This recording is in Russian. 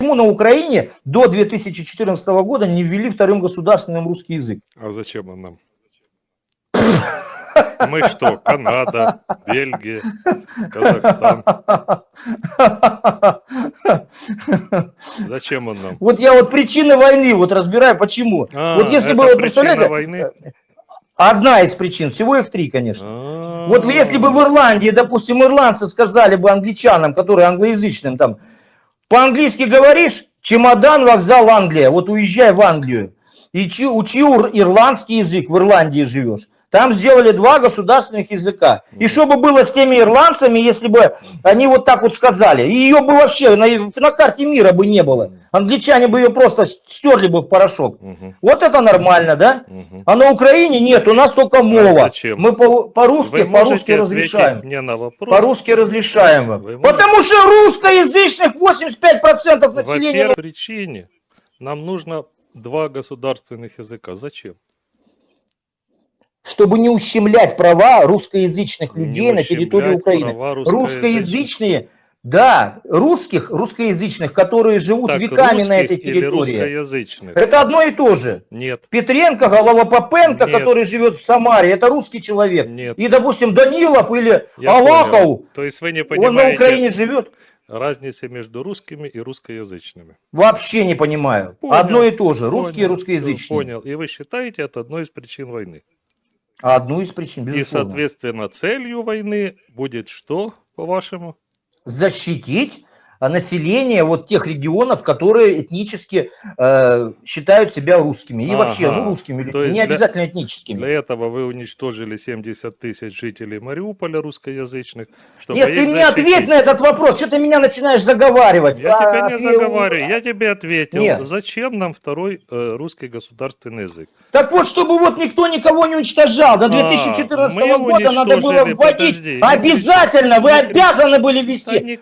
Почему на Украине до 2014 года не ввели вторым государственным русский язык? А зачем он нам? Мы что, Канада, Бельгия, Казахстан. Зачем он нам? Вот я вот причины войны вот разбираю, почему. А, вот если бы, вот представляете, войны? одна из причин, всего их три, конечно. А, Вот если бы в Ирландии, допустим, ирландцы сказали бы англичанам, которые англоязычным там, по-английски говоришь, чемодан, вокзал, Англия, вот уезжай в Англию, и чи- учи ирландский язык, в Ирландии живешь. Там сделали два государственных языка. И что бы было с теми ирландцами, если бы они вот так вот сказали? Ее бы вообще на, на карте мира бы не было. Англичане бы ее просто стерли бы в порошок. Мгм, Вот это нормально, да? мгм. А на Украине нет, у нас только мова. зачем? Мы по- по-русски, Вы по-русски разрешаем. ответить мне на вопрос? По-русски разрешаем вам. Можете- Потому что русскоязычных 85% населения... Во-первых, причине нам нужно два государственных языка. Зачем? Чтобы не ущемлять права русскоязычных Не людей на территории Украины. Русскоязычные, да, русских, русскоязычных, которые живут Так, веками на этой территории. Это одно и то же. Нет, Петренко, Головопопенко, Нет. который живет в Самаре, это русский человек. нет. И, допустим, Данилов или Я Аваков. То есть вы не он на понимаете Украине живет. разницы между русскими и русскоязычными. Вообще не понимаю. Понял. Одно и то же. Русские и русскоязычные. Понял. И вы считаете это одной из причин войны. Одну из причин, И, безусловно. соответственно, целью войны будет что, по-вашему? Защитить население вот тех регионов, которые этнически э, считают себя русскими. И Ага. вообще, ну, русскими, То не для- обязательно этническими. Для этого вы уничтожили 70 тысяч жителей Мариуполя русскоязычных. Чтобы Нет, ты мне защитить. ответь на этот вопрос. Что ты меня начинаешь заговаривать? Я А, тебя не отве- заговариваю, я тебе ответил. Нет. Зачем нам второй э, русский государственный язык? Так вот, чтобы вот никто никого не уничтожал. До 2014 А, года надо было вводить. подожди, Обязательно, вы обязаны были не